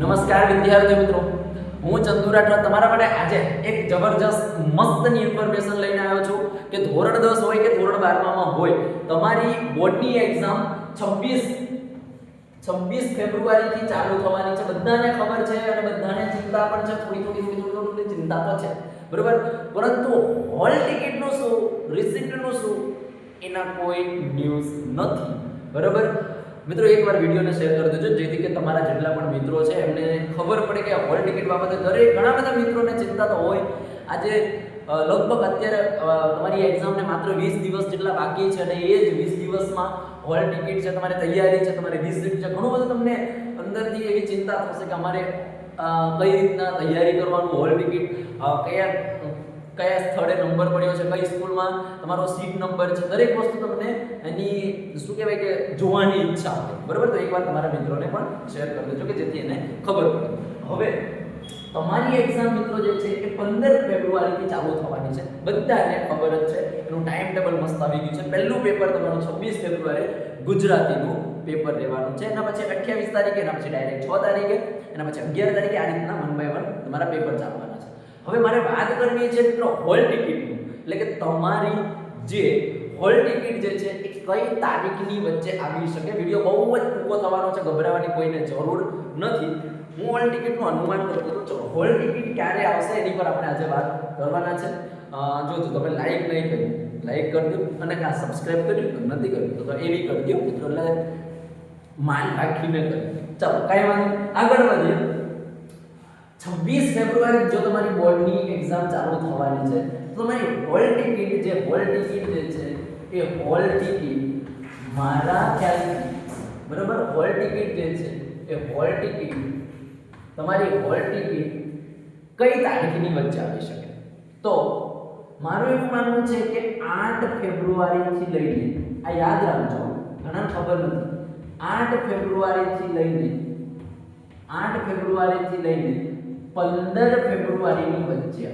નમસ્કાર વિદ્યાર્થી મિત્રો. હું ચંદુ રાઠવા. તમારા માટે આજે એક જબરજસ્ત મસ્તની ઇન્ફોર્મેશન લઈને આવ્યો છું કે ધોરણ દસ હોય કે ધોરણ બારમામાં હોય, તમારી બોર્ડની એક્ઝામ છવ્વીસ છવ્વીસ ફેબ્રુઆરીથી ચાલુ થવાની છે. બધાને ખબર છે અને બધાને ચિંતા પણ છે. થોડી થોડી થોડી થોડી ચિંતા તો છે. બરોબર? પરંતુ હોલ ટિકિટનું શું રિસિપ્ટનું શું? એના કોઈ ન્યૂઝ નથી. બરોબર? મિત્રો, એકવાર વિડીયોને શેર કરી દેજો, જેથી કે તમારા જેટલા પણ મિત્રો છે, એમને ખબર પડે કે હોલ ટિકિટ બાબતે દરેક ઘણા બધા મિત્રોને ચિંતા તો હોય. આજે લગભગ અત્યારે તમારી એક્ઝામને માત્ર વીસ દિવસ જેટલા બાકી છે અને એ જ વીસ દિવસમાં હોલ ટિકિટ છે, તમારી તૈયારી છે, તમારી રિસિપ્ટ છે, ઘણું બધું તમને અંદરથી એવી ચિંતા થશે કે અમારે કઈ રીતના તૈયારી કરવાનું હોલ ટિકિટ કયા કયા સ્થળે નંબર પડ્યો છે, કઈ સ્કૂલમાં તમારો સીટ નંબર છે, દરેક વસ્તુ તમને એની, શું કહેવાય કે, જોવાની ઈચ્છા હોય. બરાબર? તો એકવાર તમારા મિત્રોને પણ શેર કરી દેજો કે જેથી એને ખબર પડે. હવે, તમારી એક્ઝામ મિત્રો જે છે એ પંદર ફેબ્રુઆરીથી ચાલુ થવાની છે. બધાને ખબર જ છે, એનું ટાઈમ ટેબલ મસ્ત આવી ગયું છે. પહેલું પેપર તમારું છવ્વીસ ફેબ્રુઆરી ગુજરાતીનું પેપર લેવાનું છે. એના પછી અઠ્યાવીસ તારીખે, એના પછી ડાયરેક્ટ છ તારીખે, એના પછી અગિયાર તારીખે આ રીતના વન બાય વન તમારા પેપર ચાલવાના છે. હવે મારે વાત કરવી છે મિત્રો હોલ ટિકિટનું. એટલે કે તમારી જે હોલ ટિકિટ જે છે એ કઈ તારીખની વચ્ચે આવી શકે? વીડિયો બહુ જ ટૂંકો થવાનો છે ગભરાવાની કોઈને જરૂર નથી. હું હોલ ટિકિટનું અનુમાન કરતો તો હોલ ટિકિટ ક્યારે આવશે એની પર આપણે આજે વાત કરવાના છે. અ, જો જો તમે લાઈક નહીં કર્યું લાઈક કરી દો અને કાં સબસ્ક્રાઈબ કર્યું નથી કર્યું તો એ બી કરી દો મિત્રો માન રાખીને કરી ચાલો કાંઈ વાંધો આગળ વધીએ. છવ્વીસ ફેબ્રુઆરી જો તમારી બોર્ડની એક્ઝામ ચાલુ થવાની છે, તો તમારી હોલ ટિકિટ જે હોલ ટિકિટ જે છે, એ હોલ ટિકિટ મારા ખ્યાલથી, બરાબર? હોલ ટિકિટ જે છે, એ હોલ ટિકિટ તમારી હોલ ટિકિટ કઈ તારીખની વચ્ચે આવી શકે? તો મારું એવું માનવું છે કે આઠ ફેબ્રુઆરીથી લઈને, આ યાદ રાખજો, ઘણા ખબર નથી. આઠ ફેબ્રુઆરીથી લઈને, આઠ ફેબ્રુઆરીથી લઈને પંદર ફેબ્રુઆરીની વચ્ચે.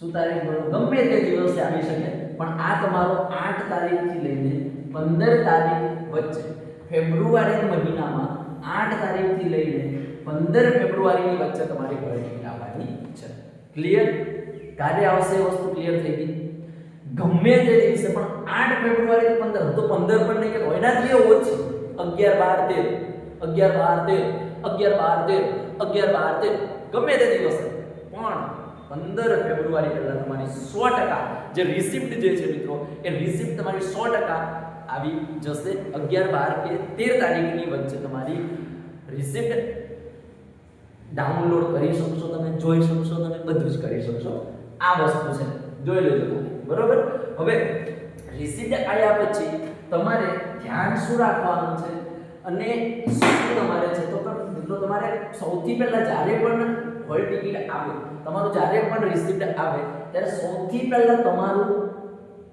શું તારીખ બોલો? ગમે તે દિવસે આવી શકે, પણ આ તમારો આઠ તારીખથી લઈને પંદર તારીખ વચ્ચે. ફેબ્રુઆરી મહિનામાં આઠ તારીખથી લઈને પંદર ફેબ્રુઆરીની વચ્ચે તમારી હોલિડે આવવાની છે. ક્લિયર કાર્ય આવશે વસ્તુ ક્લિયર થઈ ગઈ. ગમે તે દિવસે પણ આઠ ફેબ્રુઆરી પંદર, તો પંદર પણ નહીં કે એનાથી ઓછી. અગિયાર, બાર, તેર. અગિયાર, બાર, તેર. અગિયાર, બાર, તેર. અગિયાર બાર તેર ગમે તે દિવસે. પણ પંદર ફેબ્રુઆરી પહેલાં તમારી સો ટકા જે રિસિપ્ટ જે છે મિત્રો, એ રિસિપ્ટ તમારી સો ટકા આવી જશે. અગિયાર બાર કે તેર તારીખની વચ્ચે તમારી રિસિપ્ટ ડાઉનલોડ કરી શકશો તમે, જોઈ શકશો તમે, બધું જ કરી શકશો. આ વસ્તુ છે. જોઈ લેજો તમે. બરોબર? હવે રિસિપ્ટ આવ્યા પછી તમારે ધ્યાન શું રાખવાનું છે? અને શું તમારે છે? તો તમારે સૌથી પહેલા જ્યારે પણ હોલ ટિકિટ આવે, તમારું જ્યારે પણ રિસિપ્ટ આવે, ત્યારે સૌથી પહેલા તમારું,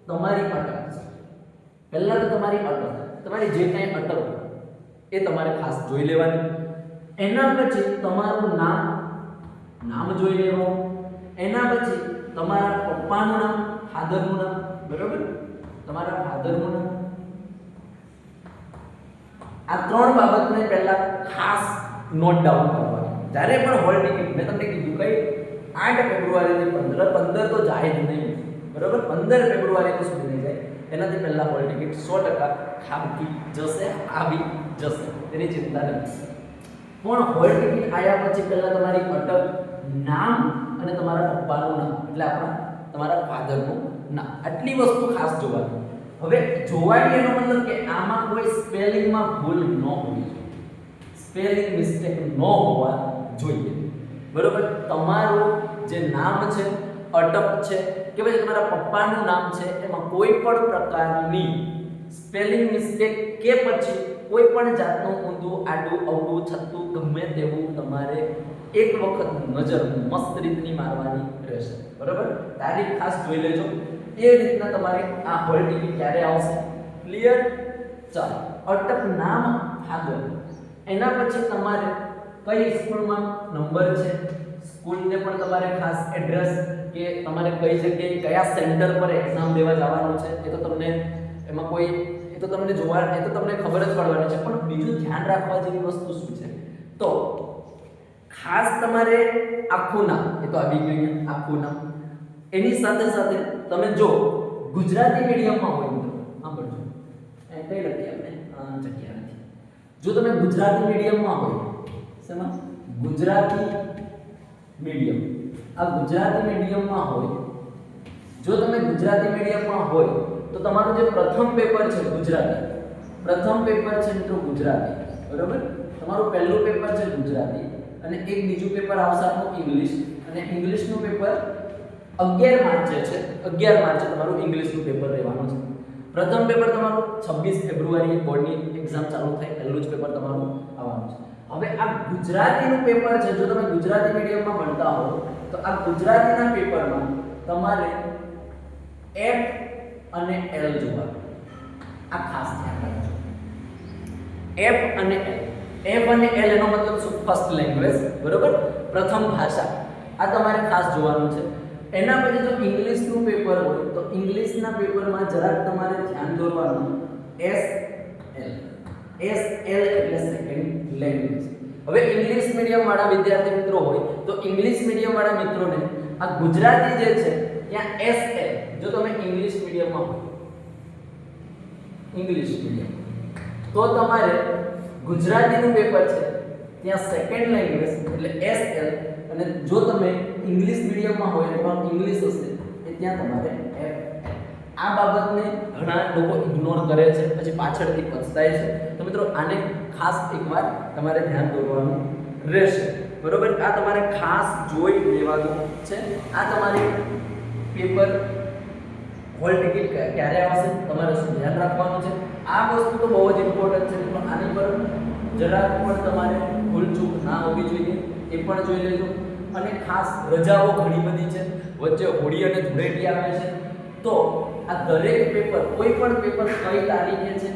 તમારી અટક પહેલાં તો તમારી અટક, તમારી જે કાંઈ અટક એ તમારે ખાસ જોઈ લેવાની. એના પછી તમારું નામ નામ જોઈ લેવાનું. એના પછી તમારા પપ્પાનું નામ, ફાધરનું નામ, બરોબર? તમારા ફાધરનું નામ. આ ત્રણ બાબતને પહેલા ખાસ નોટ ડાઉન કરવાની. જ્યારે પણ હોલ ટિકિટ, મેં તમને કીધું કઈ આઠ ફેબ્રુઆરીથી પંદર પંદર તો જાય જ નહીં. બરાબર? પંદર ફેબ્રુઆરી તો સુધી જાય. એનાથી પહેલાં હોલ ટિકિટ સો ટકા ખાબકી જશે, આવી જશે. તેની ચિંતા નથી. પણ હોલ ટિકિટ આવ્યા પછી પહેલાં તમારી અટક નામ અને તમારા પપ્પાનું નામ, એટલે આપણા, તમારા ફાધરનું નામ. આટલી વસ્તુ ખાસ જોવાની. હવે જોવાની એનો મતલબ કે આમાં કોઈ સ્પેલિંગમાં ભૂલ ન હોવી જોઈએ. સ્પેલિંગ મિસ્ટેક ન હોવા જોઈએ. બરોબર? તમારું જે નામ છે, અટક છે, કે ભાઈ તમારા પપ્પાનું નામ છે, એમાં કોઈ પણ પ્રકારની સ્પેલિંગ મિસ્ટેક કે પછી કોઈ પણ જાતનું ઊંધું, આડું અવડું છતું ગમે તેવું તમારે એક વખત નજર મસ્ત રીતની મારવાની રહેશે. બરાબર? તારીખ ખાસ જોઈ લેજો. એ રીતના તમારે આ હોલ ટીવી ક્યારે આવશે? ક્લિયર? ચાલો. અટક નામ ફાધર એના પછી તમારે કઈ સ્કૂલમાં નંબર છે? સ્કૂલને પણ તમારે ખાસ એડ્રેસ કે તમારે કઈ જગ્યાએ કયા સેન્ટર પર એક્ઝામ દેવા જવાનું છે, એ તો તમને એમાં કોઈ, એ તો તમને જોવા, એ તો તમને ખબર જ પડવાની છે. પણ બીજું ધ્યાન રાખવા જેવી વસ્તુ શું છે? તો ખાસ તમારે આખું નામ, એ તો આવી ગયું આખું નામ. એની સાથે સાથે તમે જો, ગુજરાતી મીડિયમમાં હોય મિત્રો, સાંભળજો. કઈ નથી આપણે જગ્યા. જો તમે ગુજરાતી મીડિયમમાં હોય શેમાં ગુજરાતી મીડિયમ આ ગુજરાતી મીડિયમમાં હોય જો તમે ગુજરાતી મીડિયમમાં હોય તો તમારું જે પ્રથમ પેપર છે ગુજરાતી. પ્રથમ પેપર છે મિત્રો ગુજરાતી બરોબર? તમારું પહેલું પેપર છે ગુજરાતી અને એક બીજું પેપર આવશે આપણું ઇંગ્લિશ અને ઇંગ્લિશનું પેપર અગિયાર માર્ચે છે. અગિયાર માર્ચે તમારું ઇંગ્લિશનું પેપર રહેવાનું છે. પ્રથમ પેપર તમારું છવ્વીસ ફેબ્રુઆરીએ બોર્ડની એક્ઝામ ચાલુ થાય, પહેલું જ પેપર તમારું આવવાનું છે. હવે આ ગુજરાતીનું પેપર છે, જો તમે ગુજરાતી મીડિયમમાં ભણતા હો, તો આ ગુજરાતીના પેપરમાં તમારે એફ અને એલ જોવા. આ ખાસ ધ્યાન રાખજો. એફ અને એલ એફ અને એલ એનો મતલબ શું? ફર્સ્ટ લેંગ્વેજ બરોબર? પ્રથમ ભાષા. આ તમારે ખાસ જોવાનું છે. એના પછી જો ઇંગ્લિશનું પેપર હોય, તો ઇંગ્લિશના પેપરમાં જરાક તમારે ધ્યાન દોરવાનું એસ એલ એસ એલ એટલે સેકન્ડ લેંગ્વેજ હવે ઇંગ્લિશ મીડિયમ વાળા વિદ્યાર્થી મિત્રો હોય, તો ઇંગ્લિશ મીડિયમ વાળા મિત્રોને આ ગુજરાતી જે છે, ત્યાં એસ એલ જો તમે ઇંગ્લિશ મીડિયમમાં હોય. ઇંગ્લિશ મીડિયમ તો તમારે ગુજરાતીનું પેપર છે, ત્યાં સેકન્ડ લેંગ્વેજ એટલે એસ એલ અને જો તમે ઇંગ્લિશ મીડિયમમાં હોય તમારું ઇંગ્લિશ હશે, એ ત્યાં તમારે એફ આ બાબતને ઘણા લોકો ઇગ્નોર કરે છે, પછી પાછળથી પછતાય છે. તો મિત્રો, આને ખાસ એકવાર તમારે ધ્યાન દોરવાનું રહેશે. બરોબર? આ તમારે ખાસ જોઈ લેવાનું છે. આ તમારે પેપર હોલ ટિકિટ ક્યારે આવશે, તમારે શું ધ્યાન રાખવાનું છે? આ વસ્તુ તો બહુ જ ઇમ્પોર્ટન્ટ છે પણ આની પર જરાક પણ તમારે ભૂલચૂક ના હોવી જોઈએ. એ પણ જોઈ લેજો. અને ખાસ રજાઓ ઘણી બધી છે. વચ્ચે હોળી અને ધૂળેટી આવે છે. તો આ દરેક પેપર, કોઈ પણ પેપર કઈ તારીખે છે?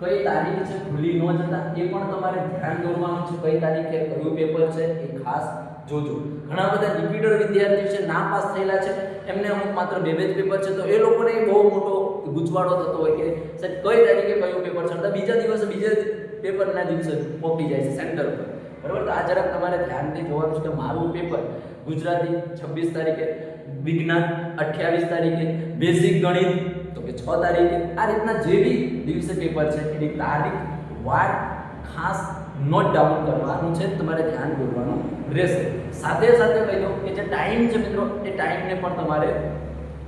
કઈ તારીખ છે? ભૂલી ન જતા. એ પણ તમારે ધ્યાન દોરવાનું છે કઈ તારીખે કયું પેપર છે એ ખાસ જોજો. ઘણા બધા રિપીટર વિદ્યાર્થીઓ છે, ના પાસ થયેલા છે. એમને અમુક માત્ર બે બે જ પેપર છે. તો એ લોકોને બહુ મોટો ગૂંચવાડો થતો હોય કે, સાહેબ, કઈ તારીખે કયું પેપર છે? બીજા દિવસે બીજા પેપરના દિવસે પહોંચી જાય છે સેન્ટર પર બરાબર? તો આ જરાક તમારે ધ્યાનથી જોવાનું છે કે મારું પેપર ગુજરાતી છવ્વીસ તારીખે, વિજ્ઞાન અઠ્યાવીસ તારીખે બેઝિક ગણિત, તો કે છ તારીખે, આ રીતના જે બી દિવસે પેપર છે, એની તારીખ વાર ખાસ નોટ ડાઉન કરવાનું છે, તમારે ધ્યાન દોરવાનું રહેશે. સાથે સાથે કહી દો કે જે ટાઈમ છે મિત્રો, એ ટાઈમને પણ તમારે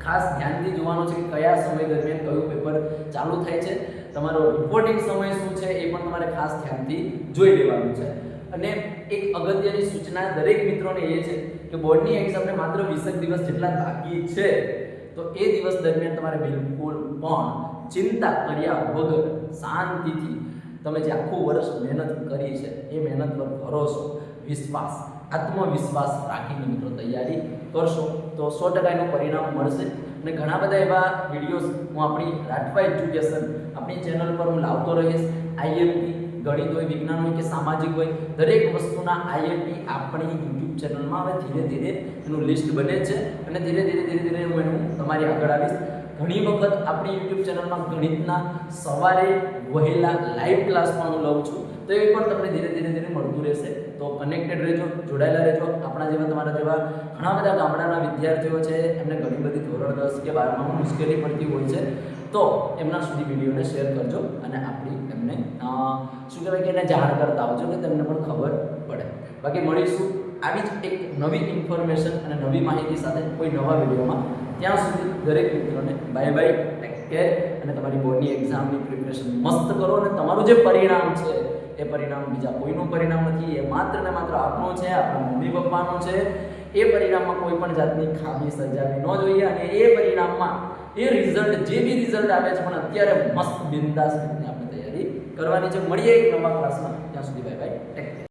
ખાસ ધ્યાનથી જોવાનું છે કે કયા સમય દરમિયાન કયું પેપર ચાલુ થાય છે. તમારો રિપોર્ટિંગ સમય શું છે, એ પણ તમારે ખાસ ધ્યાનથી જોઈ લેવાનું છે. અને એક અગત્યની સૂચના દરેક મિત્રોને એ છે કે બોર્ડની એક્ઝામને માત્ર વીસેક દિવસ જેટલા બાકી છે, તો એ દિવસ દરમિયાન તમારે બિલકુલ પણ ચિંતા કર્યા વગર શાંતિથી તમે જે આખું વર્ષ મહેનત કરી છે, એ મહેનત પર ભરોસો, વિશ્વાસ, આત્મવિશ્વાસ રાખીને મિત્રો તૈયારી કરશો. તો સો ટકા એનું પરિણામ મળશે અને ઘણા બધા એવા વિડીયોઝ હું આપણી રાઠવા એજ્યુકેશન આપણી ચેનલ પર હું લાવતો રહીશ. આઈએમપી ગણિત હોય, વિજ્ઞાન હોય કે સામાજિક હોય, દરેક વસ્તુના આઈએમપી આપણી યુટ્યુબ ચેનલમાં હવે ધીરે ધીરે એનું લિસ્ટ બને છે અને ધીરે ધીરે ધીરે ધીરે હું એનું તમારી આગળ આવીશ. ઘણી વખત આપણી યુટ્યુબ ચેનલમાં ગણિતના સવારે વહેલા લાઈવ ક્લાસ પણ હું લઉં છું, તો એ પણ તમને ધીરે ધીરે ધીરે મળતું રહેશે. તો કનેક્ટેડ રહેજો, જોડાયેલા રહેજો. આપણા જેવા તમારા જેવા ઘણા બધા ગામડાના વિદ્યાર્થીઓ છે, એમને ઘણી બધી ધોરણ દસ કે બારમાં મુશ્કેલી પડતી હોય છે. તો એમના સુધી વિડીયોને શેર કરજો અને આપણી એમને શું કહેવાય કે એને જાણ કરતા આવજો કે તમને પણ ખબર પડે. બાકી મળીશું આવી જ એક નવી ઇન્ફોર્મેશન અને નવી માહિતી સાથે કોઈ નવા વિડીયોમાં. ત્યાં સુધી દરેક મિત્રોને બાય બાય ટેક કેર અને તમારી બોર્ડની એક્ઝામની પ્રિપરેશન મસ્ત કરો અને તમારું જે પરિણામ છે, એ પરિણામ બીજા કોઈનું પરિણામ નથી, એ માત્ર ને માત્ર આપણું છે, આપણા મમ્મી પપ્પાનું છે. એ પરિણામમાં કોઈ પણ જાતની ખામી, સર્જાવી ન જોઈએ અને એ પરિણામમાં એ રિઝલ્ટ જે બી રિઝલ્ટ આવે છે, પણ અત્યારે મસ્ત બિંદાસ આપણે તૈયારી કરવાની છે. મળીએ એક નવા ક્લાસમાં ત્યાં સુધી બાય બાય